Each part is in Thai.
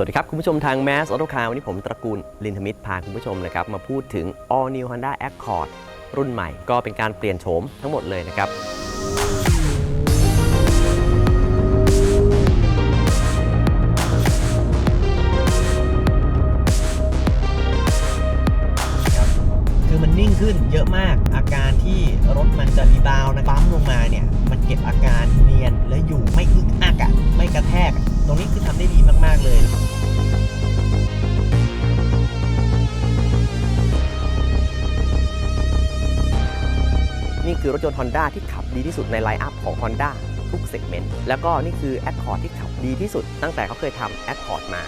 วัสดีครับ คุณผู้ชมทาง Mass Auto Car วันนี้ผมตระกูลลินทมิตรพาคุณผู้ชมนะครับ มาพูดถึง All New Honda Accord รุ่นใหม่ก็เป็นการเปลี่ยนโฉมทั้งหมดเลยนะครับ คือมันนิ่งขึ้นเยอะมากอาการที่รถมันจะรีบาวนะปั๊มลงมาเนี่ย มันเก็บอาการเนียนและอยู่ไม่อึกอักอะไม่กระแทก ตรงนี้คือทำได้ดีมาก ๆ เลย คือรถยนต์ Honda ที่ขับดีที่สุดในไลน์อัพของ Honda ทุกเซกเมนต์แล้วก็นี่คือ Accord ที่ขับดีที่สุด ตั้งแต่เขาเคยทำ Accord มา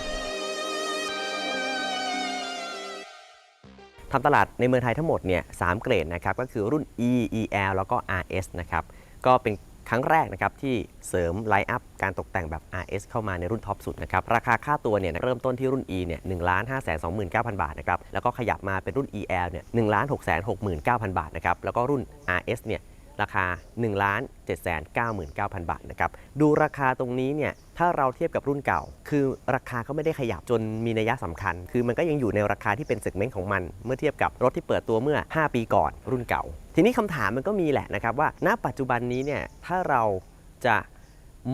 ทำตลาดในเมืองไทยทั้งหมดเนี่ยสามเกรดนะครับก็คือรุ่น E EL แล้วก็ RS นะครับก็เป็น ครั้งแรกนะครับที่เสริมไลน์อัพการตกแต่งแบบ RS เข้ามาในรุ่นท็อปสุดนะครับราคาค่าตัวเนี่ยเริ่มต้นที่รุ่น E เนี่ย1 5 2 9 0 0 0บาทนะครับแล้วก็ขยับมาเป็นรุ่น EL เนี่ย1 6 6 9 0 0 0บาทนะครับแล้วก็รุ่น RS เนี่ยราคา1 7 9 9 0 0 0 บาทนะครับ ดูราคาตรงนี้เนี่ย ถ้าเราเทียบกับรุ่นเก่า คือราคาก็ไม่ได้ขยับจนมีนัยสำคัญ คือมันก็ยังอยู่ในราคาที่เป็นเซกเมนต์ของมัน เมื่อเทียบกับรถที่เปิดตัวเมื่อ 5 ปีก่อนรุ่นเก่า ทีนี้คำถามมันก็มีแหละนะครับว่า ณ ปัจจุบันนี้เนี่ยถ้าเราจะ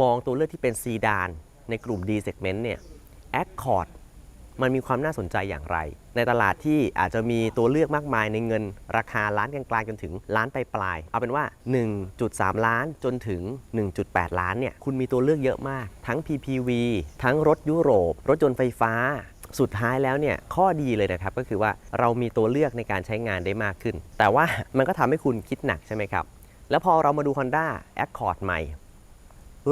มองตัวเลือกที่เป็นซีดานในกลุ่ม D segment เนี่ย Accord มันมีความน่าสนใจอย่างไร ในตลาดที่อาจจะมีตัวเลือกมากมายในเงินราคาล้านกลางๆจนถึงล้านปลายๆเอาเป็นว่า 1.3 ล้านจนถึง 1.8 ล้านเนี่ยคุณมีตัวเลือกเยอะมาก ทั้ง PPV ทั้งรถยุโรป รถยนต์ไฟฟ้า สุดท้ายแล้วเนี่ยข้อดีเลยนะครับก็คือว่าเรามีตัวเลือกในการใช้งานได้มากขึ้น แต่ว่ามันก็ทำให้คุณคิดหนักใช่ไหมครับ แล้วพอเรามาดู Honda Accord ใหม่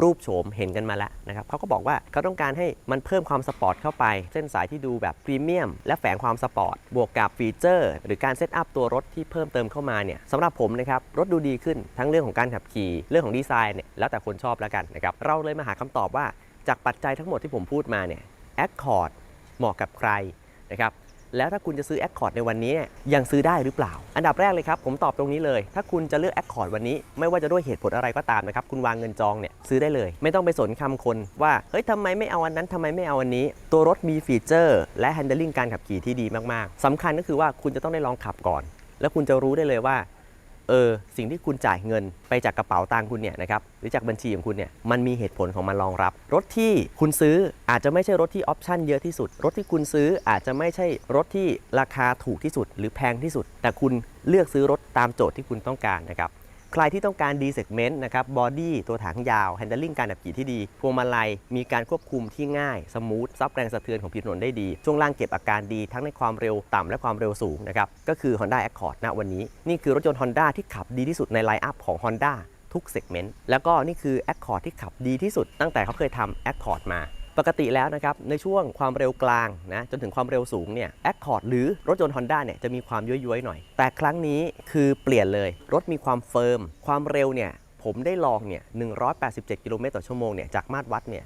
รูปโฉมเห็นกันมาแล้วนะครับเขาก็บอกว่าเขาต้องการให้มันเพิ่มความสปอร์ตเข้าไป เส้นสายที่ดูแบบพรีเมียมและแฝงความสปอร์ตบวกกับฟีเจอร์ หรือการเซตอัพตัวรถที่เพิ่มเติมเข้ามาเนี่ยสำหรับผมนะครับรถดูดีขึ้นทั้งเรื่องของการขับขี่เรื่องของดีไซน์เนี่ยแล้วแต่คนชอบแล้วกันนะครับเราเลยมาหาคำตอบว่าจากปัจจัยทั้งหมดที่ผมพูดมาเนี่ย Accord เหมาะกับใครนะครับแล้วถ้าคุณจะซื้อ Accord ในวันนี้ยังซื้อได้หรือเปล่า อันดับแรกเลยครับ ผมตอบตรงนี้เลย ถ้าคุณจะเลือก Accord วันนี้ ไม่ว่าจะด้วยเหตุผลอะไรก็ตามนะครับ คุณวางเงินจองเนี่ยซื้อได้เลย ไม่ต้องไปสนคำคนว่า เฮ้ยทำไมไม่เอาอันนั้นทำไมไม่เอาอันนี้ ตัวรถมีฟีเจอร์ และ handling การขับขี่ที่ดีมาก ๆสำคัญก็คือว่าคุณจะต้องได้ลองขับก่อน แล้วคุณจะรู้ได้เลยว่า เออสิ่งที่คุณจ่ายเงินไปจากกระเป๋าตังคุณเนี่ยนะครับหรือจากบัญชีของคุณเนี่ยมันมีเหตุผลของมันรองรับ รถที่คุณซื้ออาจจะไม่ใช่รถที่ออปชั่นเยอะที่สุด รถที่คุณซื้ออาจจะไม่ใช่รถที่ราคาถูกที่สุด หรือแพงที่สุด แต่คุณเลือกซื้อรถตามโจทย์ที่คุณต้องการนะครับ ใครที่ต้องการ D segment นะครับบอดี้ตัวถังยาว handling การขับขี่ที่ดี พวงมาลัยมีการควบคุมที่ง่ายสมูทซับแรงสะเทือนของผิวถนนได้ดี ช่วงล่างเก็บอาการดีทั้งในความเร็วต่ำและความเร็วสูงนะครับก็คือ Honda Accord ณวันนี้ นี่คือรถยนต์ Honda ที่ขับดีที่สุดในไลน์อัพของ Honda ทุกเซกเมนต์แล้วก็นี่คือ Accord ที่ขับดีที่สุดตั้งแต่เขาเคยทำ Accord มา ปกติแล้วนะครับในช่วงความเร็วกลางนะจนถึงความเร็วสูงเนี่ย Accord หรือรถยนต์ Honda เนี่ยจะมีความย้วยๆหน่อย แต่ครั้งนี้คือเปลี่ยนเลย รถมีความเฟิร์ม ความเร็วเนี่ยผมได้ลองเนี่ย 187 กิโลเมตรต่อชั่วโมงเนี่ยจากมาตรวัดเนี่ย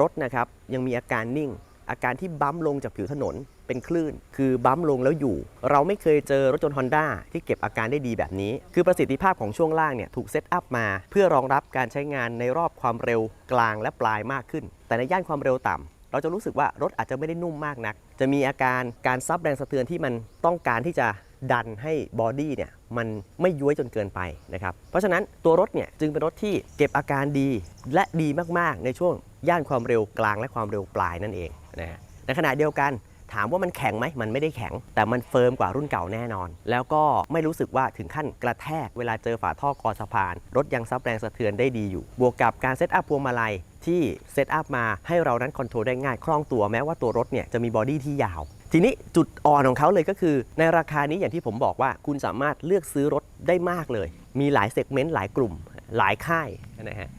รถนะครับยังมีอาการนิ่ง อาการที่บัมลงจากผิวถนนเป็นคลื่น คือบัมลงแล้วอยู่ เราไม่เคยเจอรถยนต์ Honda ที่เก็บอาการได้ดีแบบนี้ คือประสิทธิภาพของช่วงล่างเนี่ยถูกเซตอัพมา เพื่อรองรับการใช้งานในรอบความเร็วกลางและปลายมากขึ้น แต่ในย่านความเร็วต่ำเราจะรู้สึกว่ารถอาจจะไม่ได้นุ่มมากนัก จะมีอาการการซับแรงสะเทือนที่มันต้องการที่จะดันให้บอดี้เนี่ยมันไม่ย้วยจนเกินไปนะครับ เพราะฉะนั้นตัวรถเนี่ยจึงเป็นรถที่เก็บอาการดีและดีมากๆ ในช่วงย่านความเร็วกลางและความเร็วปลายนั่นเองนะฮะในขณะเดียวกันถามว่ามันแข็งไหมมันไม่ได้แข็ง แต่มันเฟิร์มกว่ารุ่นเก่าแน่นอน แล้วก็ไม่รู้สึกว่าถึงขั้นกระแทกเวลาเจอฝาท่อกอสะพาน รถยังซับแรงสะเทือนได้ดีอยู่ บวกกับการเซตอัพพวงมาลัย ที่เซตอัพมาให้เรานั้นคอนโทรลได้ง่ายคล่องตัวแม้ว่าตัวรถเนี่ยจะมีบอดี้ที่ยาว ทีนี้จุดอ่อนของเขาเลยก็คือ ในราคานี้อย่างที่ผมบอกว่าคุณสามารถเลือกซื้อรถได้มากเลย มีหลายเซกเมนต์หลายกลุ่ม หลายค่ายนะฮะ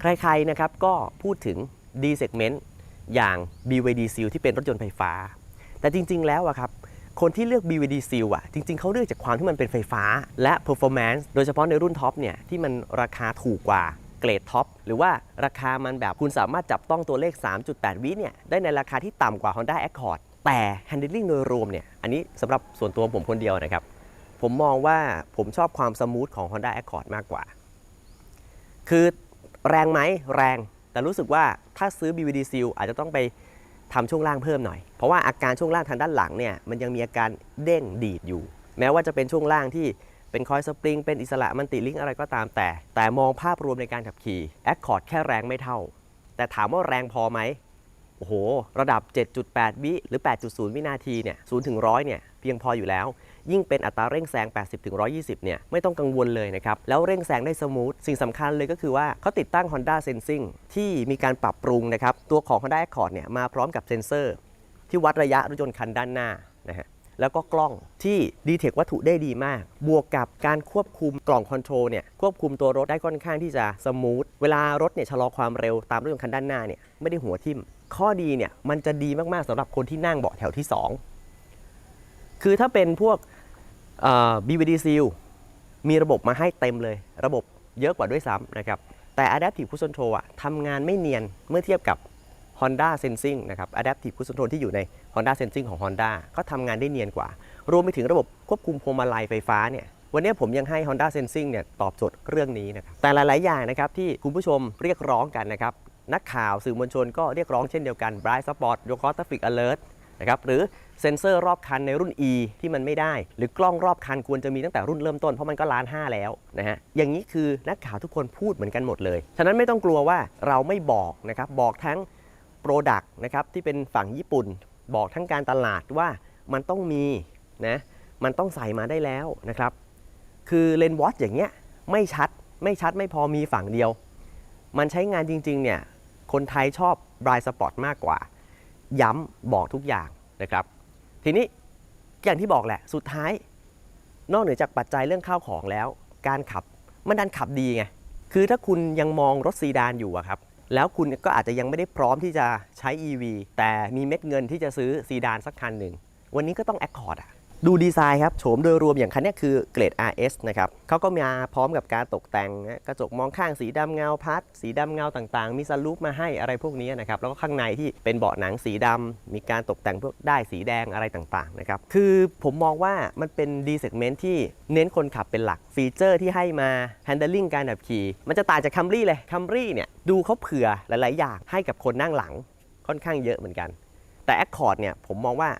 ใครๆนะครับก็พูดถึง D segment อย่าง BYD Seal ที่เป็นรถยนต์ไฟฟ้า แต่จริง ๆ แล้วอะครับคนที่เลือก BYD Seal อะจริง ๆ เขาเลือกจากความที่มันเป็นไฟฟ้าและ performance โดยเฉพาะในรุ่นท็อปเนี่ย ที่มันราคาถูกกว่า เกรดท็อปหรือว่าราคามันแบบคุณสามารถจับต้องตัวเลข 3.8 วิเนี่ยได้ในราคาที่ต่ำกว่า Honda Accord แต่ handling โดยรวมเนี่ยอันนี้สำหรับส่วนตัวผมคนเดียวนะครับ ผมมองว่าผมชอบความสมูทของ Honda Accord มากกว่า คือแรงไหมแรง แต่รู้สึกว่าถ้าซื้อ BVD Seal อาจจะต้องไปทำช่วงล่างเพิ่มหน่อย เพราะว่าอาการช่วงล่างทางด้านหลังเนี่ยมันยังมีอาการเด้งดีดอยู่ แม้ว่าจะเป็นช่วงล่างที่ เป็นคอยสปริง เป็นอิสระมันติลิงอะไรก็ตามแต่ แต่มองภาพรวมในการขับขี่แอคคอร์ดแค่แรงไม่เท่า แต่ถามว่าแรงพอไหมโอ้โห ระดับ 7.8 วิหรือ 8.0 วินาทีเนี่ย0ถึง100 เนี่ย เพียงพออยู่แล้ว ยิ่งเป็นอัตราเร่งแซง 80ถึง120 เนี่ย ไม่ต้องกังวลเลยนะครับ แล้วเร่งแซงได้สมูท สิ่งสำคัญเลยก็คือว่าเขาติดตั้ง Honda Sensing ที่มีการปรับปรุงนะครับ ตัวของ Honda Accord เนี่ย มาพร้อมกับเซ็นเซอร์ ที่วัดระยะรถยนต์คันด้านหน้านะฮะ แล้วก็กล้องที่ดีเทควัตถุได้ดีมาก บวกกับการควบคุมกล่องคอนโทรลเนี่ยควบคุมตัวรถได้ค่อนข้างที่จะสมูท เวลารถเนี่ยชะลอความเร็วตามรถยนต์คันด้านหน้าเนี่ยไม่ได้หัวทิ่ม ข้อดีเนี่ยมันจะดีมากๆสำหรับคนที่นั่งเบาะแถวที่ 2 คือถ้าเป็นพวก BVD Seal มีระบบมาให้เต็มเลย ระบบเยอะกว่าด้วยซ้ำนะครับแต่ Adaptive Cruise Control อะทำงานไม่เนียนเมื่อเทียบกับ Honda Sensing นะครับ Adaptive Cruise Control ที่อยู่ใน Honda Sensing ของ Honda ก็ทำงานได้เนียนกว่า รวมไปถึงระบบควบคุมพวงมาลัยไฟฟ้าเนี่ยวันนี้ผมยังให้ Honda Sensing เนี่ยตอบโจทย์เรื่องนี้นะครับแต่หลาย ๆ อย่างนะครับที่คุณผู้ชมเรียกร้องกันนะครับนักข่าวสื่อมวลชนก็เรียกร้องเช่นเดียวกัน Bright Spot y o k o Traffic Alert นะครับหรือเซ็นเซอร์รอบคันในรุ่น E ที่มันไม่ได้ หรือกล้องรอบคันควรจะมีตั้งแต่รุ่นเริ่มต้นเพราะมันก็ล้านห้าแล้วนะฮะอย่างนี้คือนักข่าวทุกคนพูดเหมือนกันหมดเลย ฉะนั้นไม่ต้องกลัวว่าเราไม่บอกนะครับบอกทั้ง Product นะครับที่เป็นฝั่งญี่ปุ่น บอกทั้งการตลาดว่ามันต้องมีนะมันต้องใส่มาได้แล้วนะครับ คือเลนส์วอชอย่างเงี้ยไม่ชัดไม่ชัดไม่พอมีฝั่งเดียว มันใช้งานจริง ๆ เนี่ยคนไทยชอบบรายสปอร์ตมากกว่า ย้ำบอกทุกอย่างนะครับ ทีนี้อย่างที่บอกแหละสุดท้าย นอกเหนือจากปัจจัยเรื่องข้าวของแล้ว การขับมันดันขับดีไง คือถ้าคุณยังมองรถซีดานอยู่อะครับ แล้วคุณก็อาจจะยังไม่ได้พร้อมที่จะใช้ EV แต่มีเม็ดเงินที่จะซื้อซีดานสักคันหนึ่ง วันนี้ก็ต้องแอคคอร์ดอะ ดูดีไซน์ครับโฉมโดยรวมอย่างคันนี้คือเกรด RS นะครับเขาก็มาพร้อมกับการตกแต่งนะกระจกมองข้างสีดำเงาพัด สีดำเงาต่างๆ มีสลูปมาให้อะไรพวกนี้นะครับ แล้วก็ข้างในที่เป็นเบาะหนังสีดำมีการตกแต่งพวกได้สีแดงอะไรต่างๆนะครับ คือผมมองว่ามันเป็นดีเซกเมนต์ที่เน้นคนขับเป็นหลัก ฟีเจอร์ที่ให้มา handling การขับขี่ มันจะต่างจากคัมรี่เลยคัมรี่เนี่ยดูเขาเผื่อหลายๆอย่างให้กับคนนั่งหลังค่อนข้างเยอะเหมือนกัน แต่ Accord เนี่ยผมมองว่า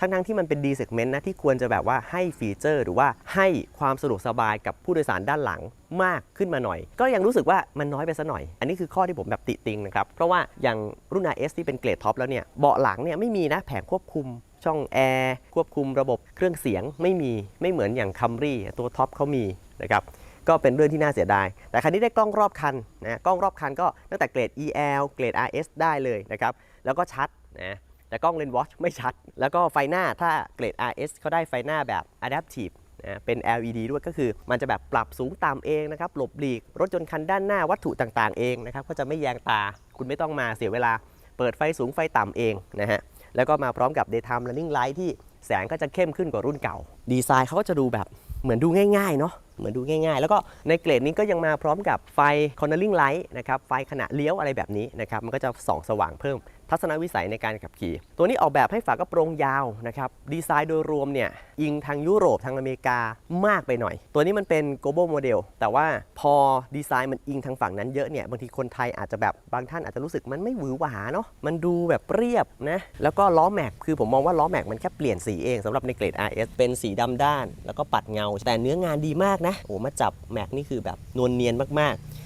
ทั้งๆที่มันเป็นดีเซกเมนต์นะที่ควรจะแบบว่าให้ฟีเจอร์ หรือว่าให้ความสะดวกสบายกับผู้โดยสารด้านหลังมากขึ้นมาหน่อย ก็ยังรู้สึกว่ามันน้อยไปซะหน่อย อันนี้คือข้อที่ผมแบบติติงนะครับ เพราะว่าอย่างรุ่น RS ที่เป็นเกรดท็อปแล้วเนี่ยเบาะหลังเนี่ยไม่มีนะแผงควบคุมช่องแอร์ควบคุมระบบเครื่องเสียงไม่มีไม่เหมือนอย่างคัมรี่ตัวท็อปเขามีนะครับก็เป็นเรื่องที่น่าเสียดาย แต่คันนี้ได้กล้องรอบคันนะกล้องรอบคันก็ตั้งแต่เกรด EL เกรด RS ได้เลยนะครับ แล้วก็ชัดนะ แต่กล้องเลนส์วอชไม่ชัด แล้วก็ไฟหน้าถ้าเกรด RS เขาได้ไฟหน้าแบบ Adaptive นะเป็น LED ด้วยก็คือมันจะแบบปรับสูงต่ำเองนะครับหลบหลีก รถยนต์คันด้านหน้าวัตถุต่างๆเองนะครับก็จะไม่แยงตาคุณไม่ต้องมาเสียเวลาเปิดไฟสูงไฟต่ำเองนะฮะแล้วก็มาพร้อมกับ daytime running light ที่แสงก็จะเข้มขึ้นกว่ารุ่นเก่า ดีไซน์เขาก็จะดูแบบเหมือนดูง่ายๆเนาะเหมือนดูง่ายๆ แล้วก็ในเกรดนี้ก็ยังมาพร้อมกับไฟ cornering light นะครับไฟขณะเลี้ยวอะไรแบบนี้นะครับมันก็จะส่องสว่างเพิ่ม ทัศนวิสัยในการขับขี่ ตัวนี้ออกแบบให้ฝากระโปรงยาวนะครับ ดีไซน์โดยรวมเนี่ยอิงทางยุโรปทางอเมริกามากไปหน่อย ตัวนี้มันเป็น global model แต่ว่าพอดีไซน์มันอิงทางฝั่งนั้นเยอะเนี่ยบางทีคนไทยอาจจะแบบบางท่านอาจจะรู้สึกมันไม่หวือหวาเนาะมันดูแบบเรียบนะแล้วก็ล้อแม็กคือผมมองว่าล้อแม็กมันแค่เปลี่ยนสีเองสำหรับในเกรด RS เป็นสีดำด้าน แล้วก็ปัดเงา แต่เนื้องานดีมากนะโอ้มาจับแม็กนี่คือแบบนวลเนียนมากๆ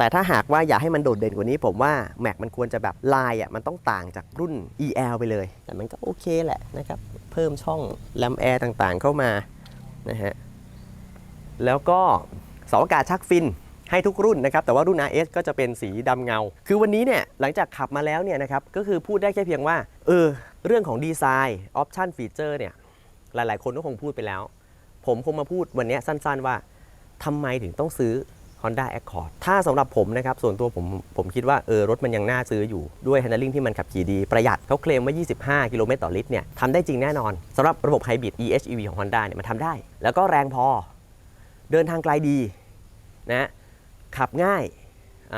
แต่ถ้าหากว่าอยากให้มันโดดเด่นกว่านี้ ผมว่าแม็กมันควรจะแบบลายอะมันต้องต่างจากรุ่น EL ไปเลย แต่มันก็โอเคแหละนะครับ เพิ่มช่องลมแอร์ต่างๆเข้ามานะฮะแล้วก็เสาอากาศชักฟินให้ทุกรุ่นนะครับ แต่ว่ารุ่น RS ก็จะเป็นสีดำเงา คือวันนี้เนี่ยหลังจากขับมาแล้วเนี่ยนะครับก็คือพูดได้แค่เพียงว่าเออเรื่องของดีไซน์ออปชันฟีเจอร์เนี่ยหลายๆ คนก็คงพูดไปแล้ว ผมคงมาพูดวันนี้สั้นๆว่าทำไมถึงต้องซื้อ Honda Accord ถ้าสำหรับผมนะครับ ส่วนตัวผมผมคิดว่าเออรถมันยังน่าซื้ออยู่ด้วย handling ที่มันขับขี่ดี ประหยัดเขาเคลมว่า 25 กิโลเมตรต่อลิตรเนี่ยทำได้จริงแน่นอนสำหรับระบบไฮบริด EHEV ของ Honda เนี่ยมันทำได้ แล้วก็แรงพอ เดินทางไกลดีนะขับง่าย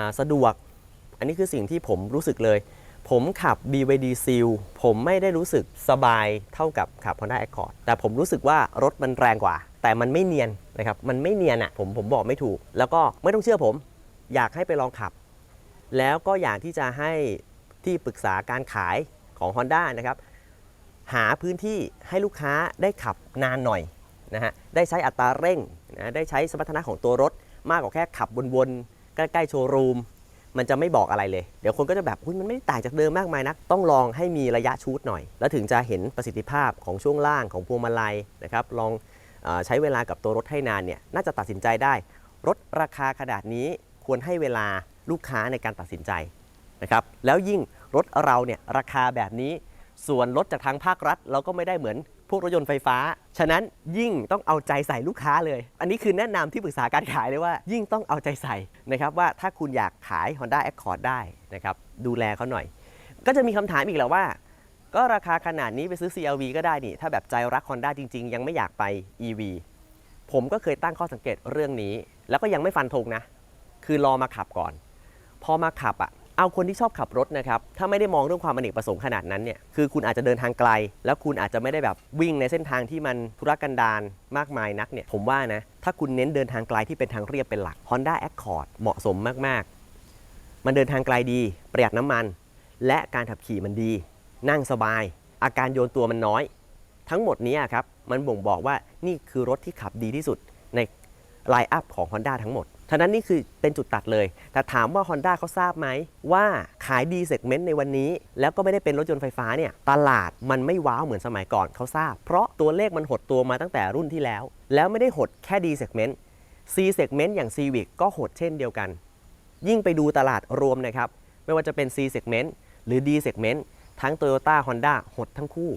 าสะดวก อันนี้คือสิ่งที่ผมรู้สึกเลย ผมขับ BYD Seal ผมไม่ได้รู้สึกสบายเท่ากับขับ Honda Accord แต่ผมรู้สึกว่ารถมันแรงกว่า แต่มันไม่เนียน นะครับมันไม่เนียนอะ่ะผมผมบอกไม่ถูก แล้วก็ไม่ต้องเชื่อผม อยากให้ไปลองขับ แล้วก็อยากที่จะให้ที่ปรึกษาการขายของ Honda นะครับหาพื้นที่ให้ลูกค้าได้ขับนานหน่อยนะฮะได้ใช้อัตราเร่งนะได้ใช้สมรรถนะของตัวรถ มากกว่าแค่ขับวนๆใกล้ๆโชว์รูมมันจะไม่บอกอะไรเลย เดี๋ยวคนก็จะแบบมันไม่ได้ต่างจากเดิมมากมายนัก ต้องลองให้มีระยะชูดหน่อย แล้วถึงจะเห็นประสิทธิภาพของช่วงล่างของพวงมาลัยนะครับ ลอง ใช้เวลากับตัวรถให้นานเนี่ยน่าจะตัดสินใจได้ รถราคาขนาดนี้ควรให้เวลาลูกค้าในการตัดสินใจนะครับแล้วยิ่งรถเราเนี่ยราคาแบบนี้ส่วนรถจากทางภาครัฐ เราก็ไม่ได้เหมือนพวกรถยนต์ไฟฟ้า ฉะนั้นยิ่งต้องเอาใจใส่ลูกค้าเลย อันนี้คือแนะนำที่ปรึกษาการขายเลยว่า ยิ่งต้องเอาใจใส่นะครับว่าถ้าคุณอยากขาย Honda Accord ได้นะครับดูแลเขาหน่อย ก็จะมีคำถามอีกแหละว่า ก็ราคาขนาดนี้ไปซื้อ CRV ก็ได้นี่ถ้าแบบใจรัก Honda จริง ๆ ยังไม่อยากไป EV ผมก็เคยตั้งข้อสังเกตเรื่องนี้ แล้วก็ยังไม่ฟันธงนะ คือรอมาขับก่อน พอมาขับอะเอาคนที่ชอบขับรถนะครับ ถ้าไม่ได้มองเรื่องความอเนกประสงค์ขนาดนั้นเนี่ย คือคุณอาจจะเดินทางไกล แล้วคุณอาจจะไม่ได้แบบวิ่งในเส้นทางที่มันธุรกันดารมากมายนักเนี่ย ผมว่านะ ถ้าคุณเน้นเดินทางไกลที่เป็นทางเรียบเป็นหลัก Honda Accord เหมาะสมมาก ๆ มันเดินทางไกลดี ประหยัดน้ำมัน และการขับขี่มันดี นั่งสบาย อาการโยนตัวมันน้อย ทั้งหมดนี้ครับมันบ่งบอกว่านี่คือรถที่ขับดีที่สุดในไลน์อัพของ Honda ทั้งหมดฉะนั้นนี่คือเป็นจุดตัดเลย แต่ถามว่า Honda เขาทราบไหม ว่าขายดีเซกเมนต์ในวันนี้ แล้วก็ไม่ได้เป็นรถยนต์ไฟฟ้าเนี่ย ตลาดมันไม่ว้าวเหมือนสมัยก่อนเขาทราบ เพราะตัวเลขมันหดตัวมาตั้งแต่รุ่นที่แล้ว แล้วไม่ได้หดแค่ D segment C segment อย่าง Civic ก็หดเช่นเดียวกัน ยิ่งไปดูตลาดรวมนะครับ ไม่ว่าจะเป็น C segment หรือ D segment ทั้ง Toyota Honda หดทั้งคู่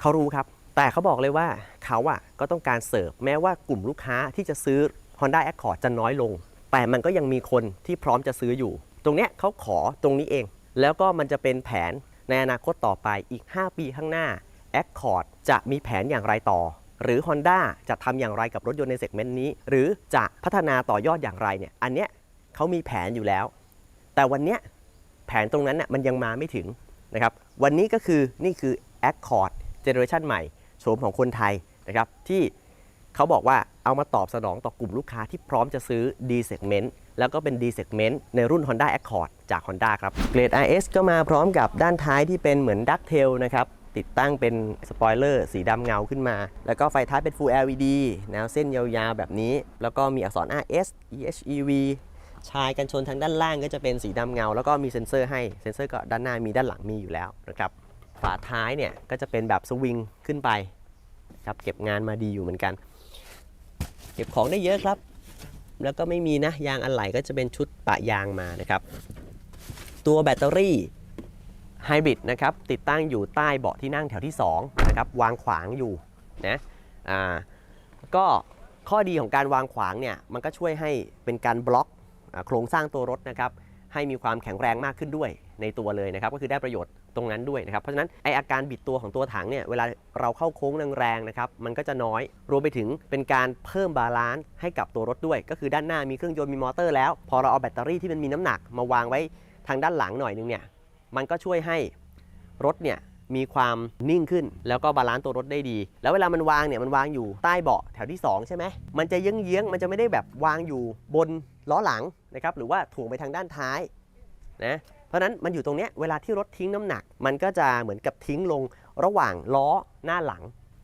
เขารู้ครับ แต่เขาบอกเลยว่าเขาอะก็ต้องการเสิร์ฟ แม้ว่ากลุ่มลูกค้าที่จะซื้อ Honda Accord จะน้อยลง แต่มันก็ยังมีคนที่พร้อมจะซื้ออยู่ ตรงเนี้ยเขาขอตรงนี้เอง แล้วก็มันจะเป็นแผนในอนาคตต่อไปอีก 5 ปีข้างหน้า Accord จะมีแผนอย่างไรต่อ หรือ Honda จะทำอย่างไรกับรถยนต์ในเซกเมนต์นี้ หรือจะพัฒนาต่อยอดอย่างไรเนี่ยอันเนี้ยเขามีแผนอยู่แล้ว แต่วันเนี้ยแผนตรงนั้นน่ะมันยังมาไม่ถึง นะครับวันนี้ก็คือนี่คือ Accord เจเนอเรชันใหม่โฉมของคนไทยนะครับที่เขาบอกว่าเอามาตอบสนองต่อกลุ่มลูกค้าที่พร้อมจะซื้อ D segment แล้วก็เป็น D segment ในรุ่น Honda Accord จาก Honda ครับเกรด RS ก็มาพร้อมกับด้านท้ายที่เป็นเหมือน Duck Tail นะครับติดตั้งเป็นสปอยเลอร์สีดำเงาขึ้นมา แล้วก็ไฟท้ายเป็น Full LED แนวเส้นยาวๆแบบนี้ แล้วก็มีอักษร RS EHEV ชายกันชนทางด้านล่างก็จะเป็นสีดำเงา แล้วก็มีเซ็นเซอร์ให้เซ็นเซอร์ก็ด้านหน้ามีด้านหลังมีอยู่แล้วนะครับฝาท้ายเนี่ยก็จะเป็นแบบสวิงขึ้นไปครับเก็บงานมาดีอยู่เหมือนกัน เก็บของได้เยอะครับ แล้วก็ไม่มีนะยางอะไหล่ก็จะเป็นชุดปะยางมานะครับ ตัวแบตเตอรี่ไฮบริดนะครับติดตั้งอยู่ใต้เบาะที่นั่งแถวที่2นะครับวางขวางอยู่นะอ่าก็ข้อดีของการวางขวางเนี่ยมันก็ช่วยให้เป็นการบล็อก โครงสร้างตัวรถนะครับให้มีความแข็งแรงมากขึ้นด้วยในตัวเลยนะครับก็คือได้ประโยชน์ตรงนั้นด้วยนะครับเพราะฉะนั้นไออาการบิดตัวของตัวถังเนี่ยเวลาเราเข้าโค้งแรงๆนะครับมันก็จะน้อยรวมไปถึงเป็นการเพิ่มบาลานซ์ให้กับตัวรถด้วย ก็คือด้านหน้ามีเครื่องยนต์มีมอเตอร์แล้ว พอเราเอาแบตเตอรี่ที่มันมีน้ำหนักมาวางไว้ทางด้านหลังหน่อยนึงเนี่ยมันก็ช่วยให้รถเนี่ย มีความนิ่งขึ้น แล้วก็บาลานซ์ตัวรถได้ดี แล้วเวลามันวางเนี่ยมันวางอยู่ใต้เบาะแถวที่ 2 ใช่ไหมมันจะเยื้องๆมันจะไม่ได้แบบวางอยู่บนล้อหลังนะครับหรือว่าถ่วงไปทางด้านท้ายนะเพราะนั้นมันอยู่ตรงเนี้ยเวลาที่รถทิ้งน้ำหนัก มันก็จะเหมือนกับทิ้งลงระหว่างล้อหน้าหลัง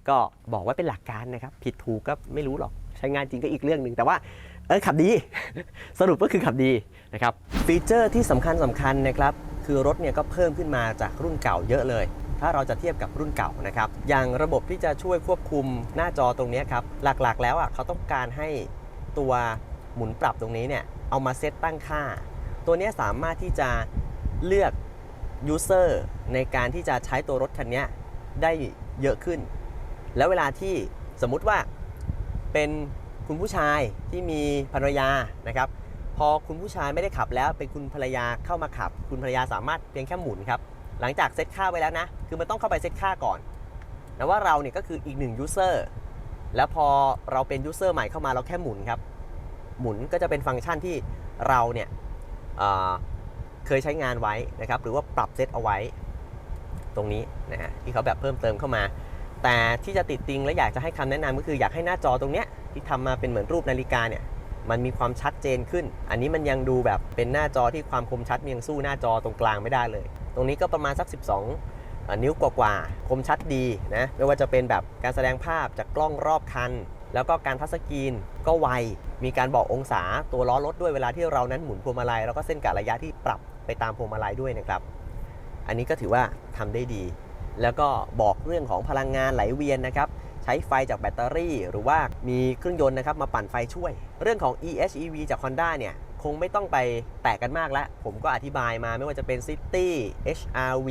ก็บอกไว่าเป็นหลักการนะครับผิดถูกก็ไม่รู้หรอกใช้งานจริงก็อีกเรื่องหนึ่งแต่ว่าเออขับดี สรุปก็คือขับดีนะครับฟีเจอร์ที่สำคัญสำคัญนะครับคือรถเนี่ยก็เพิ่มขึ้นมาจากรุ่นเก่าเยอะเลย ถ้าเราจะเทียบกับรุ่นเก่านะครับ อย่างระบบที่จะช่วยควบคุมหน้าจอตรงนี้ครับ หลักๆ แล้วอะเขาต้องการให้ตัวหมุนปรับตรงนี้เนี่ยเอามาเซตตั้งค่า ตัวนี้สามารถที่จะเลือก user ในการที่จะใช้ตัวรถคันนี้ได้เยอะขึ้น แล้วเวลาที่สมมุติว่าเป็นคุณผู้ชายที่มีภรรยานะครับ พอคุณผู้ชายไม่ได้ขับแล้วเป็นคุณภรรยาเข้ามาขับ คุณภรรยาสามารถเพียงแค่หมุนครับ หลังจากเซตค่าไว้แล้วนะ คือมันต้องเข้าไปเซตค่าก่อนแต่ว่าเราเนี่ยก็คืออีกหนึ่งยูเซอร์แล้วพอเราเป็นยูเซอร์ใหม่เข้ามาเราแค่หมุนครับ หมุนก็จะเป็นฟังก์ชันที่เราเนี่ยเเคยใช้งานไว้นะครับ หรือว่าปรับเซตเอาไว้ ตรงนี้นะฮะที่เขาแบบเพิ่มเติมเข้ามา แต่ที่จะติดติงและอยากจะให้คำแนะนำก็คืออยากให้หน้าจอตรงเนี้ยที่ทำมาเป็นเหมือนรูปนาฬิกาเนี่ยมันมีความชัดเจนขึ้น อันนี้มันยังดูแบบเป็นหน้าจอที่ความคมชัดยังสู้หน้าจอตรงกลางไม่ได้เลย ตรงนี้ก็ประมาณสัก 12อะนิ้วกว่าๆ คมชัดดีนะ ไม่ว่าจะเป็นแบบการแสดงภาพจากกล้องรอบคัน แล้วก็การทัชสกรีนก็ไว มีการบอกองศาตัวล้อรถด้วยเวลาที่เรานั้นหมุนพวงมาลัยแล้วก็เส้นกะระยะที่ปรับไปตามพวงมาลัยด้วยนะครับ อันนี้ก็ถือว่าทำได้ดี แล้วก็บอกเรื่องของพลังงานไหลเวียนนะครับใช้ไฟจากแบตเตอรี่ หรือว่ามีเครื่องยนต์นะครับมาปั่นไฟช่วย เรื่องของ EHEV จาก Honda เนี่ย คงไม่ต้องไปแตกกันมากแล้ว ผมก็อธิบายมาไม่ว่าจะเป็น City HRV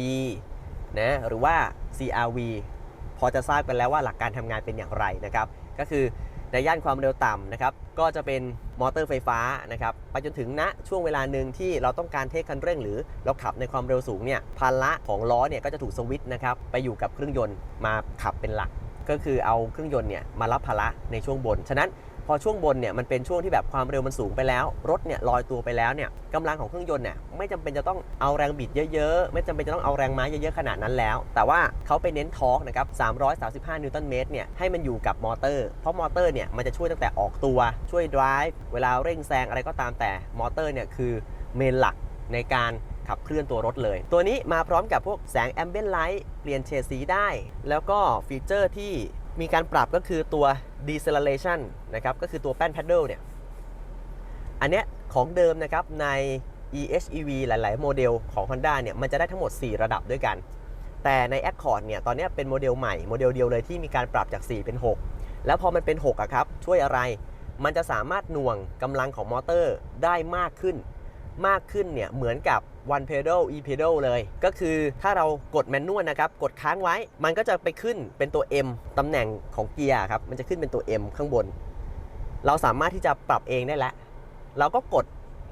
นะหรือว่า CRV พอจะทราบกันแล้วว่าหลักการทำงานเป็นอย่างไรนะครับ ก็คือในย่านความเร็วต่ำนะครับ ก็จะเป็นมอเตอร์ไฟฟ้านะครับไปจนถึงณช่วงเวลาหนึ่งที่เราต้องการเทคคันเร่ง หรือเราขับในความเร็วสูงเนี่ยภาระของล้อเนี่ยก็จะถูกสวิตช์นะครับไปอยู่กับเครื่องยนต์มาขับเป็นหลัก ก็คือเอาเครื่องยนต์เนี่ยมารับภาระในช่วงบน ฉะนั้น พอช่วงบนเนี่ยมันเป็นช่วงที่แบบความเร็วมันสูงไปแล้ว รถเนี่ยลอยตัวไปแล้วเนี่ยกำลังของเครื่องยนต์เนี่ยไม่จำเป็นจะต้องเอาแรงบิดเยอะๆ ไม่จำเป็นจะต้องเอาแรงม้าเยอะๆขนาดนั้นแล้ว แต่ว่าเขาไปเน้นทอร์กนะครับ 335 นิวตันเมตรเนี่ยให้มันอยู่กับมอเตอร์ เพราะมอเตอร์เนี่ยมันจะช่วยตั้งแต่ออกตัวช่วย drive เวลาเร่งแซงอะไรก็ตามแต่มอเตอร์เนี่ยคือเมนหลักในการขับเคลื่อนตัวรถเลย ตัวนี้มาพร้อมกับพวกแสงแอมเบียนไลท์เปลี่ยนเฉดสีได้ แล้วก็ฟีเจอร์ที่ มีการปรับก็คือตัว deceleration นะครับก็คือตัวแป้น paddle เนี่ยอันเนี้ยของเดิมนะครับใน EHEV หลาย ๆ โมเดลของ Honda เนี่ยมันจะได้ทั้งหมด 4 ระดับด้วยกัน แต่ใน Accord เนี่ยตอนนี้เป็นโมเดลใหม่โมเดลเดียวเลยที่มีการปรับจาก 4 เป็น 6 แล้วพอมันเป็น6อะครับช่วยอะไรมันจะสามารถหน่วงกำลังของมอเตอร์ได้มากขึ้น มากขึ้นเนี่ยเหมือนกับ one pedal e pedal เลย ก็คือถ้าเรากดแมนนวลนะครับ กดค้างไว้ มันก็จะไปขึ้นเป็นตัว M ตำแหน่งของเกียร์ครับ มันจะขึ้นเป็นตัว M ข้างบน เราสามารถที่จะปรับเองได้แล้ว เราก็กด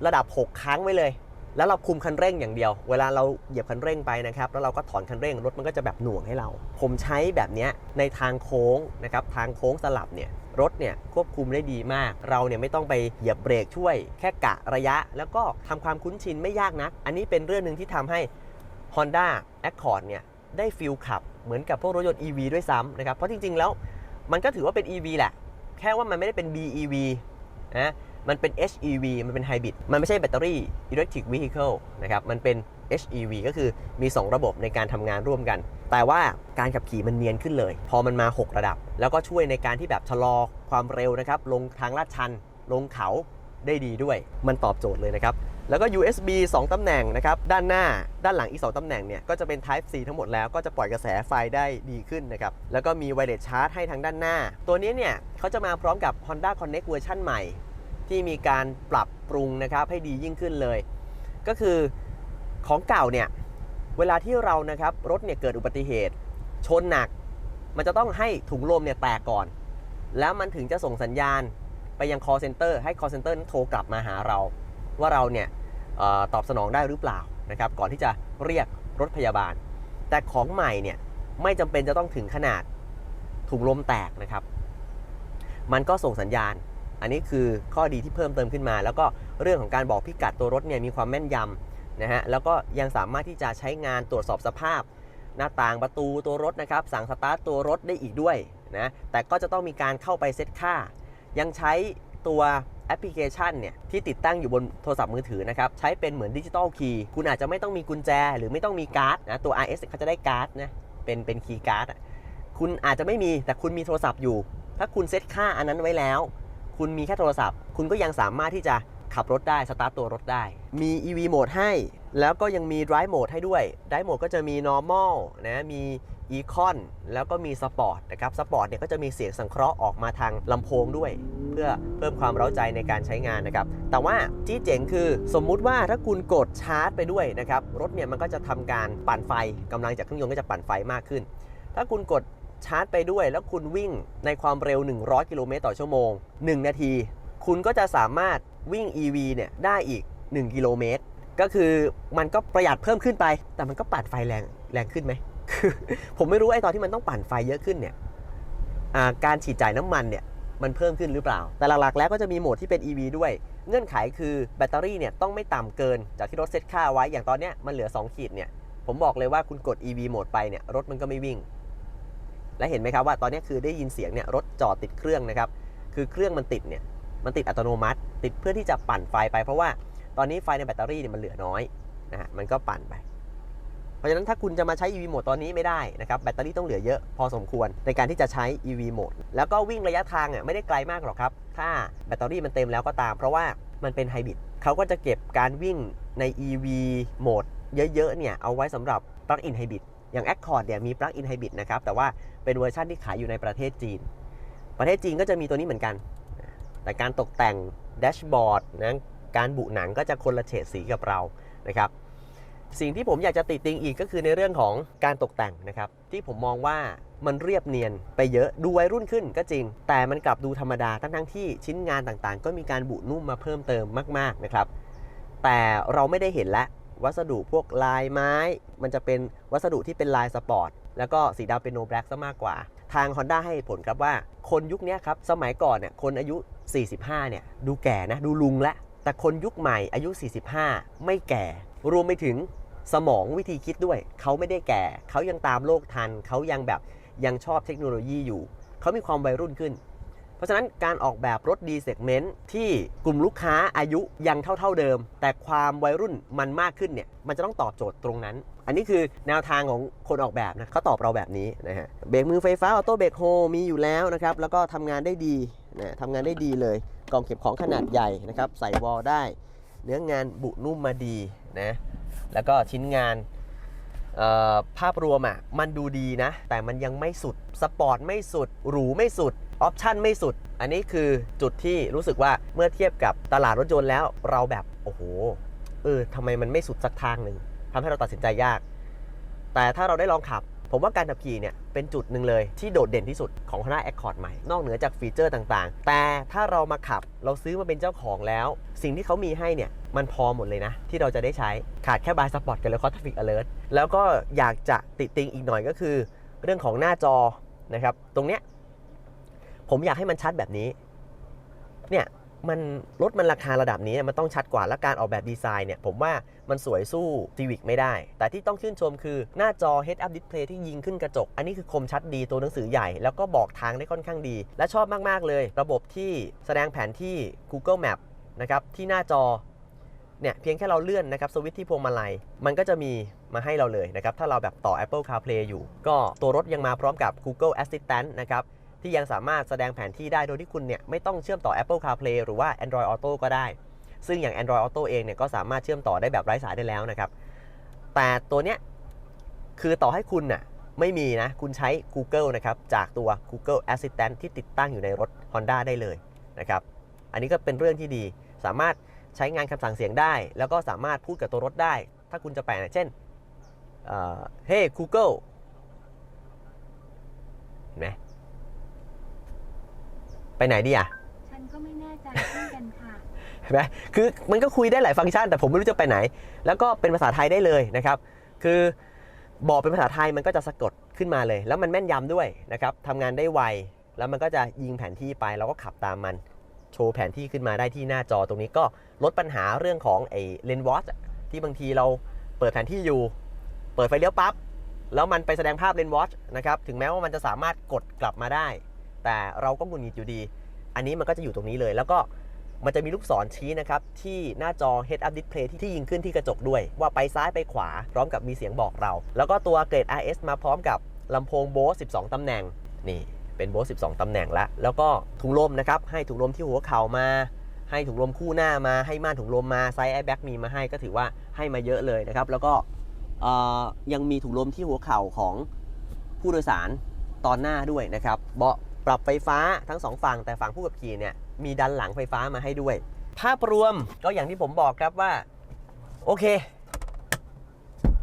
ระดับ 6 ค้างไว้เลย แล้วเราคุมคันเร่งอย่างเดียว เวลาเราเหยียบคันเร่งไปนะครับ แล้วเราก็ถอนคันเร่งรถมันก็จะแบบหน่วงให้เรา ผมใช้แบบนี้ในทางโค้งนะครับ ทางโค้งสลับเนี่ยรถเนี่ยควบคุมได้ดีมาก เราเนี่ยไม่ต้องไปเหยียบเบรกช่วย แค่กะระยะ แล้วก็ทำความคุ้นชินไม่ยากนัก อันนี้เป็นเรื่องหนึ่งที่ทำให้ Honda Accord เนี่ยได้ฟิลขับเหมือนกับพวกรถยนต์ EV ด้วยซ้ำนะครับ เพราะจริงๆแล้วมันก็ถือว่าเป็น EV แหละ แค่ว่ามันไม่ได้เป็น BEV นะ มันเป็น HEV มันเป็นไฮบริดมันไม่ใช่แบตเตอรี่ Electric Vehicle นะครับ มันเป็น HEV ก็คือมี 2 ระบบในการทำงานร่วมกัน แต่ว่าการขับขี่มันเนียนขึ้นเลย พอมันมา 6 ระดับ แล้วก็ช่วยในการที่แบบชะลอความเร็วนะครับ ลงทางลาดชัน ลงเขาได้ดีด้วย มันตอบโจทย์เลยนะครับ แล้วก็ USB 2 ตำแหน่งนะครับ ด้านหน้า ด้านหลังอีก 2 ตำแหน่งเนี่ย ก็จะเป็น Type C ทั้งหมดแล้ว ก็จะปล่อยกระแสไฟได้ดีขึ้นนะครับ แล้วก็มี Wireless Charge ให้ทางด้านหน้า ตัวนี้เนี่ยเขาจะมาพร้อมกับ Honda Connect เวอร์ชันใหม่ ที่มีการปรับปรุงนะครับให้ดียิ่งขึ้นเลย ก็คือของเก่าเนี่ยเวลาที่เรานะครับรถเนี่ยเกิดอุบัติเหตุ ชนหนัก มันจะต้องให้ถุงลมเนี่ยแตกก่อน แล้วมันถึงจะส่งสัญญาณไปยัง call center ให้ call center นั้นโทรกลับมาหาเรา ว่าเราเนี่ยออตอบสนองได้หรือเปล่านะครับก่อนที่จะเรียกรถพยาบาล แต่ของใหม่เนี่ยไม่จำเป็นจะต้องถึงขนาดถุงลมแตกนะครับ มันก็ส่งสัญญาณ อันนี้คือข้อดีที่เพิ่มเติมขึ้นมา แล้วก็เรื่องของการบอกพิกัดตัวรถเนี่ยมีความแม่นยำนะฮะแล้วก็ยังสามารถที่จะใช้งานตรวจสอบสภาพ หน้าต่างประตูตัวรถนะครับสั่งสตาร์ตตัวรถได้อีกด้วยนะแต่ก็จะต้องมีการเข้าไปเซตค่า ยังใช้ตัวแอปพลิเคชันเนี่ยที่ติดตั้งอยู่บนโทรศัพท์มือถือนะครับใช้เป็นเหมือนดิจิตอลคีย์คุณอาจจะไม่ต้องมีกุญแจ หรือไม่ต้องมีการ์ดนะตัว RS เขาจะได้การ์ดนะเป็นเป็นคีย์การ์ดคุณอาจจะไม่มีแต่คุณมีโทรศัพท์อยู่ ถ้าคุณเซตค่าอันนั้นไว้แล้ว คุณมีแค่โทรศัพท์ คุณก็ยังสามารถที่จะขับรถได้ สตาร์ทตัวรถได้ มี EV โหมดให้ แล้วก็ยังมี Drive Mode ให้ด้วย Drive Mode ก็จะมี Normal นะ มี Econ แล้วก็มี Sport นะครับ Sport เนี่ยก็จะมีเสียงสังเคราะห์ออกมาทางลำโพงด้วย เพื่อเพิ่มความเร้าใจในการใช้งานนะครับ แต่ว่าที่เจ๋งคือสมมุติว่าถ้าคุณกดชาร์จไปด้วยนะครับ รถเนี่ยมันก็จะทำการปั่นไฟกำลังจากเครื่องยนต์ก็จะปั่นไฟมากขึ้น ถ้าคุณกด ชาร์จไปด้วย แล้วคุณวิ่งในความเร็ว 100 กิโลเมตรต่อชั่วโมง 1 นาที คุณก็จะสามารถวิ่ง EV เนี่ยได้อีก 1 กิโลเมตร ก็คือมันก็ประหยัดเพิ่มขึ้นไป แต่มันก็ปั่นไฟแรงแรงขึ้นไหม ผมไม่รู้ไอ้ตอนที่มันต้องปั่นไฟเยอะขึ้นเนี่ยการฉีดจ่ายน้ำมันเนี่ยมันเพิ่มขึ้นหรือเปล่า แต่หลักๆ แล้วก็จะมีโหมดที่เป็น EV ด้วย เงื่อนไขคือแบตเตอรี่เนี่ยต้องไม่ต่ำเกิน จากที่รถเซตค่าไว้ อย่างตอนเนี้ยมันเหลือ 2 ขีดเนี่ย ผมบอกเลยว่าคุณกด EV โหมดไปเนี่ยรถมันก็ไม่วิ่ง และเห็นไหมครับว่าตอนนี้คือได้ยินเสียงเนี่ยรถจอดติดเครื่องนะครับ คือเครื่องมันติดเนี่ยมันติดอัตโนมัติ ติดเพื่อที่จะปั่นไฟไป เพราะว่าตอนนี้ไฟในแบตเตอรี่เนี่ยมันเหลือน้อยนะฮะมันก็ปั่นไป เพราะฉะนั้นถ้าคุณจะมาใช้ EV โหมดตอนนี้ไม่ได้นะครับแบตเตอรี่ต้องเหลือเยอะพอสมควรในการที่จะใช้ EV โหมดแล้วก็วิ่งระยะทางอะไม่ได้ไกลมากหรอกครับถ้าแบตเตอรี่มันเต็มแล้วก็ตาม เพราะว่ามันเป็นไฮบริดเขาก็จะเก็บการวิ่งใน EV โหมดเยอะๆเนี่ยเอาไว้สำหรับ plug-in hybrid อ อย่าง Accord เนี่ยมี plug-in hybrid นะครับ แต่ว่าเป็นเวอร์ชันที่ขายอยู่ในประเทศจีน ประเทศจีนก็จะมีตัวนี้เหมือนกัน แต่การตกแต่งแดชบอร์ดนะการบุหนังก็จะคนละเฉดสีกับเรานะครับ สิ่งที่ผมอยากจะติติงอีกก็คือในเรื่องของการตกแต่งนะครับ ที่ผมมองว่ามันเรียบเนียนไปเยอะดูวัยรุ่นขึ้นก็จริง แต่มันกลับดูธรรมดาทั้งทั้งที่ชิ้นงานต่างๆ ก็มีการบุนุ่มมาเพิ่มเติมมาก ๆนะครับ แต่เราไม่ได้เห็นแล้ว วัสดุพวกลายไม้ มันจะเป็นวัสดุที่เป็นลายสปอร์ต แล้วก็สีดำเป็นโนแบล็กซะมากกว่า ทาง Honda ให้ผลครับว่า คนยุคนี้ครับ สมัยก่อนเนี่ยคนอายุ 45 เนี่ยดูแก่นะ ดูลุงล้วแต่คนยุคใหม่อายุ 45 ไม่แก่ รวมไปถึงสมองวิธีคิดด้วย เขาไม่ได้แก่ เขายังตามโลกทัน เขายังแบบยังชอบเทคโนโลยีอยู่ เขามีความวัยรุ่นขึ้น ราะฉะนั้นการออกแบบรถดีเซกเมนต์ที่กลุ่มลูกค้าอายุยังเท่า ๆเดิม แต่ความวัยรุ่นมันมากขึ้นเนี่ยมันจะต้องตอบโจทย์ตรงนั้น อันนี้คือแนวทางของคนออกแบบนะเขาตอบเราแบบนี้นะฮะเบรกมือไฟฟ้าออโต้เบรกโฮมีอยู่แล้วนะครับแล้วก็ทำงานได้ดีนะทำงานได้ดีเลยกล่องเก็บของขนาดใหญ่นะครับใส่วอลได้ เนื้องานบุนุ่มมาดีนะแล้วก็ชิ้นงานภาพรวมอะมันดูดีนะ แต่มันยังไม่สุด สปอร์ตไม่สุด หรูไม่สุด ออปชั่นไม่สุด อันนี้คือจุดที่รู้สึกว่าเมื่อเทียบกับตลาดรถยนต์แล้วเราแบบ โอ้โหเออทำไมมันไม่สุดสักทางหนึ่งทำให้เราตัดสินใจยาก แต่ถ้าเราได้ลองขับ ผมว่าการขับขี่เนี่ยเป็นจุดหนึ่งเลยที่โดดเด่นที่สุดของ Honda Accord ใหม่ นอกเหนือจากฟีเจอร์ต่างๆ แต่ถ้าเรามาขับเราซื้อมาเป็นเจ้าของแล้ว สิ่งที่เขามีให้เนี่ยมันพอหมดเลยนะ ที่เราจะได้ใช้ขาดแค่บายสปอร์ตกับเลยคอทฟิกอเลิร์แล้วก็อยากจะติดติงอีกหน่อยก็คือ เรื่องของหน้าจอนะครับตรงเนี้ย ผมอยากให้มันชัดแบบนี้ เนี่ยมันรถมันราคาระดับนี้มันต้องชัดกว่าและการออกแบบดีไซน์เนี่ย ผมว่ามันสวยสู้ Civic ไม่ได้ แต่ที่ต้องชื่นชมคือหน้าจอ Head Up Display ที่ยิงขึ้นกระจก อันนี้คือคมชัดดีตัวหนังสือใหญ่ แล้วก็บอกทางได้ค่อนข้างดี และชอบมาก ๆ เลย ระบบที่แสดงแผนที่ Google Map นะครับที่หน้าจอเนี่ยเพียงแค่เราเลื่อนนะครับสวิตช์ที่พวงมาลัย มันก็จะมีมาให้เราเลยนะครับถ้าเราแบบต่อ Apple CarPlay อยู่ ก็ตัวรถยังมาพร้อมกับ Google Assistant นะครับ ที่ยังสามารถแสดงแผนที่ได้โดยที่คุณเนี่ยไม่ต้องเชื่อมต่อ Apple CarPlay หรือว่า Android Auto ก็ได้ ซึ่งอย่าง Android Auto เองเนี่ยก็สามารถเชื่อมต่อได้แบบไร้สายได้แล้วนะครับ แต่ตัวเนี้ยคือต่อให้คุณน่ะไม่มีนะ คุณใช้ Google นะครับ จากตัว Google Assistant ที่ติดตั้งอยู่ในรถ Honda ได้เลยนะครับ อันนี้ก็เป็นเรื่องที่ดี สามารถใช้งานคำสั่งเสียงได้ แล้วก็สามารถพูดกับตัวรถได้ ถ้าคุณจะไปไหนเช่นเอ่อ Hey Google เห็นไหม ไปไหนดีอะฉันก็ไม่แน่ใจเช่นกันค่ะ เห็นไหมคือมันก็คุยได้หลายฟังก์ชัน แต่ผมไม่รู้จะไปไหน แล้วก็เป็นภาษาไทยได้เลยนะครับ คือบอกเป็นภาษาไทยมันก็จะสะกดขึ้นมาเลย แล้วมันแม่นยำด้วยนะครับทำงานได้ไว แล้วมันก็จะยิงแผนที่ไปเราก็ขับตามมัน โชว์แผนที่ขึ้นมาได้ที่หน้าจอตรงนี้ก็ลดปัญหาเรื่องของไอ้เลนวอชที่บางทีเราเปิดแผนที่อยู่ เปิดไฟเลี้ยวปั๊บแล้วมันไปแสดงภาพเลนวอชนะครับ ถึงแม้ว่ามันจะสามารถกดกลับมาได้ แต่เราก็หงุดหงิดอยู่ดี อันนี้มันก็จะอยู่ตรงนี้เลย แล้วก็มันจะมีลูกศรชี้นะครับที่หน้าจอ Head Up Display ที่ที่ยิงขึ้นที่กระจกด้วย ว่าไปซ้ายไปขวา พร้อมกับมีเสียงบอกเรา แล้วก็ตัวเกรด RS มาพร้อมกับลำโพง Bose 12 ตำแหน่ง นี่เป็น Bose 12 ตำแหน่งแล้วแล้วก็ถุงลมนะครับ ให้ถุงลมที่หัวเข่ามา ให้ถุงลมคู่หน้ามา ให้ม่านถุงลมมาไซส์แอร์แบ็กมีมาให้ก็ถือว่าให้มาเยอะเลยนะครับ แล้วก็ยังมีถุงลมที่หัวเข่าของผู้โดยสารตอนหน้าด้วยนะครับ เบาะ ปรับไฟฟ้าทั้งสองฝั่งแต่ฝั่งผู้ขับขี่เนี่ยมีดันหลังไฟฟ้ามาให้ด้วย ภาพรวมก็อย่างที่ผมบอกครับว่า โอเค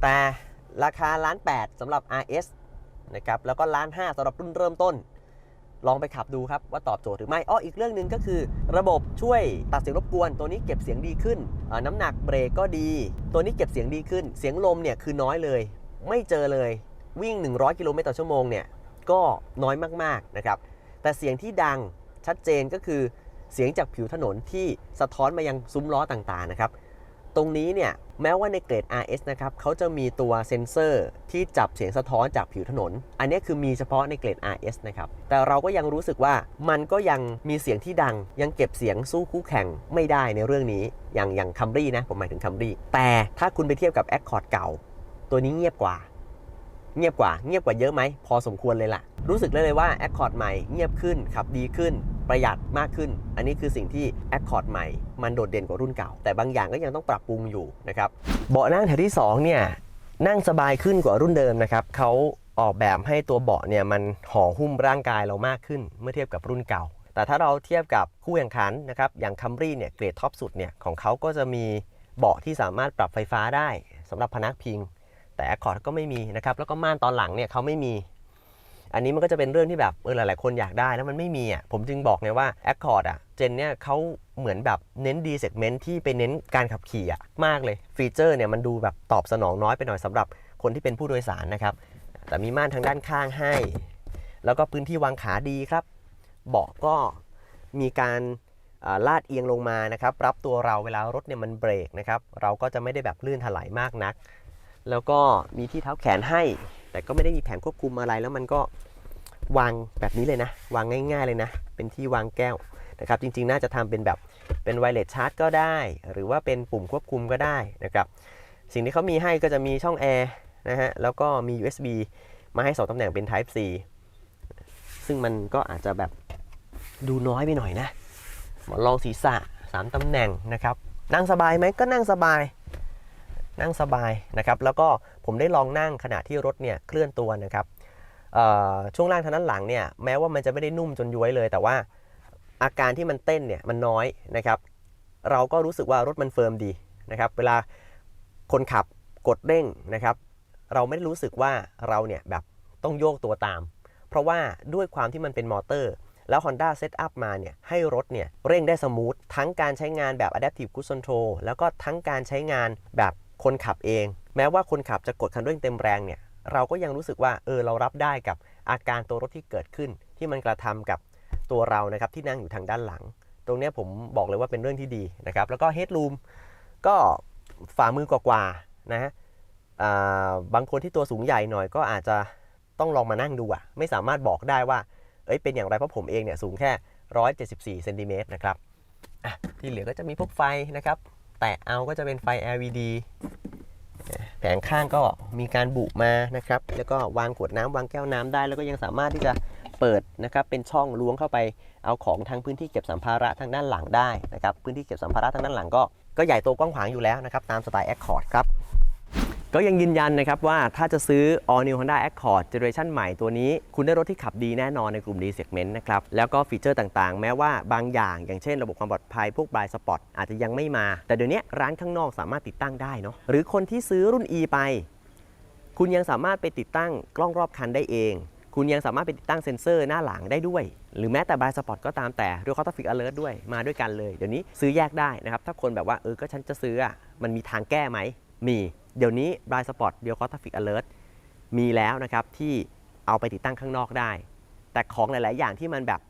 แต่ราคาล้าน8สำหรับ RS นะครับแล้วก็ล้าน5สำหรับรุ่นเริ่มต้น ลองไปขับดูครับว่าตอบโจทย์หรือไม่อ้ออีกเรื่องหนึ่งก็คือ ระบบช่วยตัดเสียงรบกวน ตัวนี้เก็บเสียงดีขึ้น น้ำหนักเบรกก็ดี ตัวนี้เก็บเสียงดีขึ้น เสียงลมเนี่ยคือน้อยเลย ไม่เจอเลยวิ่ง 100 กิโลเมตรต่อชั่วโมงเนี่ย ก็น้อยมากๆนะครับ แต่เสียงที่ดังชัดเจนก็คือเสียงจากผิวถนนที่สะท้อนมายังซุ้มล้อต่างๆนะครับ ตรงนี้เนี่ยแม้ว่าในเกรด RS นะครับเขาจะมีตัวเซ็นเซอร์ที่จับเสียงสะท้อนจากผิวถนน อันนี้คือมีเฉพาะในเกรด RS นะครับ แต่เราก็ยังรู้สึกว่ามันก็ยังมีเสียงที่ดัง ยังเก็บเสียงสู้คู่แข่งไม่ได้ในเรื่องนี้ อย่างอย่างคัมรี่นะ ผมหมายถึงคัมรี่ แต่ถ้าคุณไปเทียบกับ Accord เก่า ตัวนี้เงียบกว่า เงียบกว่าเงียบกว่าเยอะไหมพอสมควรเลยล่ะ รู้สึกได้เลยว่า Accord ใหม่เงียบขึ้นขับดีขึ้นประหยัดมากขึ้น อันนี้คือสิ่งที่ Accord ใหม่ มันโดดเด่นกว่ารุ่นเก่า แต่บางอย่างก็ยังต้องปรับปรุงอยู่นะครับเบาะนั่งแถวที่สองเนี่ยนั่งสบายขึ้นกว่ารุ่นเดิมนะครับเขาออกแบบให้ตัวเบาะเนี่ยมันห่อหุ้มร่างกายเรามากขึ้น เมื่อเทียบกับรุ่นเก่า แต่ถ้าเราเทียบกับคู่แข่งขันนะครับอย่างคัมรี่เนี่ยเกรดท็อปสุดเนี่ยของเขาก็จะมีเบาะที่สามารถปรับไฟฟ้าได้สำหรับพนักพิง แต่ Accord ก็ไม่มีนะครับแล้วก็ม่านตอนหลังเนี่ยเขาไม่มี อันนี้มันก็จะเป็นเรื่องที่แบบเออหลาย ๆ คนอยากได้แล้วมันไม่มีอะผมจึงบอกไงว่า Accord อะเจนเนี่ยเขาเหมือนแบบเน้นดีเซกเมนต์ที่ไปเน้นการขับขี่อะมากเลยฟีเจอร์เนี่ยมันดูแบบตอบสนองน้อยไปหน่อยสำหรับคนที่เป็นผู้โดยสารนะครับแต่มีม่านทางด้านข้างให้ แล้วก็พื้นที่วางขาดีครับเบาะก็มีการลาดเอียงลงมานะครับ รับตัวเราเวลารถเนี่ยมันเบรกนะครับ เราก็จะไม่ได้แบบลื่นถลายมากนัก แล้วก็มีที่เท้าแขนให้ แต่ก็ไม่ได้มีแผงควบคุมอะไร แล้วมันก็วางแบบนี้เลยนะ วางง่าย ๆเลยนะ เป็นที่วางแก้วนะครับ จริงๆ น่าจะทำเป็นแบบเป็นไวเลสชาร์จก็ได้ หรือว่าเป็นปุ่มควบคุมก็ได้นะครับ สิ่งที่เขามีให้ก็จะมีช่องแอร์นะฮะ แล้วก็มี USB มาให้ 2ตำแหน่งเป็น Type C ซึ่งมันก็อาจจะแบบดูน้อยไปหน่อยนะหมอนรองศีรษะ 3ตำแหน่งนะครับ นั่งสบายไหมก็นั่งสบาย นั่งสบายนะครับแล้วก็ผมได้ลองนั่งขณะที่รถเนี่ยเคลื่อนตัวนะครับช่วงล่างทางด้านหลังเนี่ยแม้ว่ามันจะไม่ได้นุ่มจนย้วยเลย แต่ว่าอาการที่มันเต้นเนี่ยมันน้อยนะครับเราก็รู้สึกว่ารถมันเฟิร์มดีนะครับเวลาคนขับกดเร่งนะครับ เราไม่ได้รู้สึกว่าเราเนี่ยแบบต้องโยกตัวตาม เพราะว่าด้วยความที่มันเป็นมอเตอร์ แล้ว Honda Set Up มาเนี่ยให้รถเนี่ยเร่งได้สมูททั้งการใช้งานแบบ Adaptive Cruise Control แล้วก็ทั้งการใช้งานแบบ คนขับเอง แม้ว่าคนขับจะกดคันเร่งเต็มแรงเนี่ยเราก็ยังรู้สึกว่าเออเรารับได้กับอาการตัวรถที่เกิดขึ้น ที่มันกระทำกับตัวเรานะครับที่นั่งอยู่ทางด้านหลัง ตรงนี้ผมบอกเลยว่าเป็นเรื่องที่ดีนะครับแล้วก็ Headroom ก็ฝ่ามือกว่าๆนะฮะบางคนที่ตัวสูงใหญ่หน่อยก็อาจจะต้องลองมานั่งดูอะไม่สามารถบอกได้ว่าเอ้ยเป็นอย่างไรเพราะผมเองเนี่ยสูงแค่ 174เซนติเมตรนะครับที่เหลือก็จะมีพวกไฟนะครับ แตะเอาก็จะเป็นไฟ LED แผงข้างก็มีการบุมานะครับ แล้วก็วางขวดน้ำวางแก้วน้ำได้ แล้วก็ยังสามารถที่จะเปิดนะครับ เป็นช่องล้วงเข้าไปเอาของทางพื้นที่เก็บสัมภาระทางด้านหลังได้นะครับ พื้นที่เก็บสัมภาระทางด้านหลังก็ก็ใหญ่โตกว้างขวางอยู่แล้วนะครับ ตามสไตล์แอคคอร์ดครับ ก็ยังยืนยันนะครับว่าถ้าจะซื้อ All New Honda Accord Generation ใหม่ตัวนี้ คุณได้รถที่ขับดีแน่นอนในกลุ่ม D segment นะครับ แล้วก็ฟีเจอร์ต่างๆ แม้ว่าบางอย่าง อย่างเช่นระบบความปลอดภัยพวก Blind Spot อาจจะยังไม่มา แต่เดี๋ยวนี้ร้านข้างนอกสามารถติดตั้งได้เนาะหรือคนที่ซื้อรุ่น E ไป คุณยังสามารถไปติดตั้งกล้องรอบคันได้เอง คุณยังสามารถไปติดตั้งเซ็นเซอร์หน้าหลังได้ด้วย หรือแม้แต่ Blind Spot ก็ตามแต่ด้วย Traffic Alert ด้วยมาด้วยกันเลย เดี๋ยวนี้ซื้อแยกได้นะครับถ้าคนแบบว่าเออก็ฉันจะซื้อมันมีทางแก้ไหมมี เดี๋ยวนี้ Blind Spot เดียว Traffic Alert มีแล้วนะครับที่เอาไปติดตั้งข้างนอกได้ แต่ของหลาย ๆ อย่างที่มันแบบ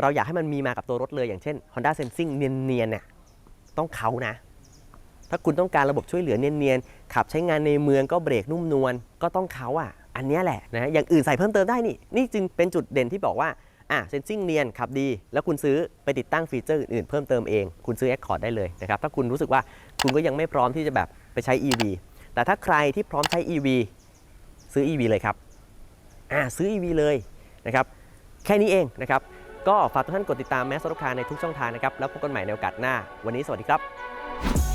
เราอยากให้มันมีมากับตัวรถเลย อย่างเช่น Honda Sensing เนียนๆเนี่ยต้องเขานะ ถ้าคุณต้องการระบบช่วยเหลือเนียนๆขับใช้งานในเมืองก็เบรกนุ่มนวลก็ต้องเขาอะ อันนี้แหละนะอย่างอื่นใส่เพิ่มเติมได้นี่นี่จึงเป็นจุดเด่นที่บอกว่าอะเซนซิงเนียนขับดี แล้วคุณซื้อไปติดตั้งฟีเจอร์อื่นๆเพิ่มเติมเอง คุณซื้อ Accord ได้เลยนะครับ ถ้าคุณรู้สึกว่าคุณก็ยังไม่พร้อมที่จะแบบ ไปใช้ EV แต่ถ้าใครที่พร้อมใช้ EV ซื้อ EV เลยครับอ่าซื้อ EV เลยนะครับ แค่นี้เองนะครับ ก็ฝากทุกท่านกดติดตามแมสโซลูคาในทุกช่องทางนะครับ แล้วพบกันใหม่ในโอกาสหน้า วันนี้สวัสดีครับ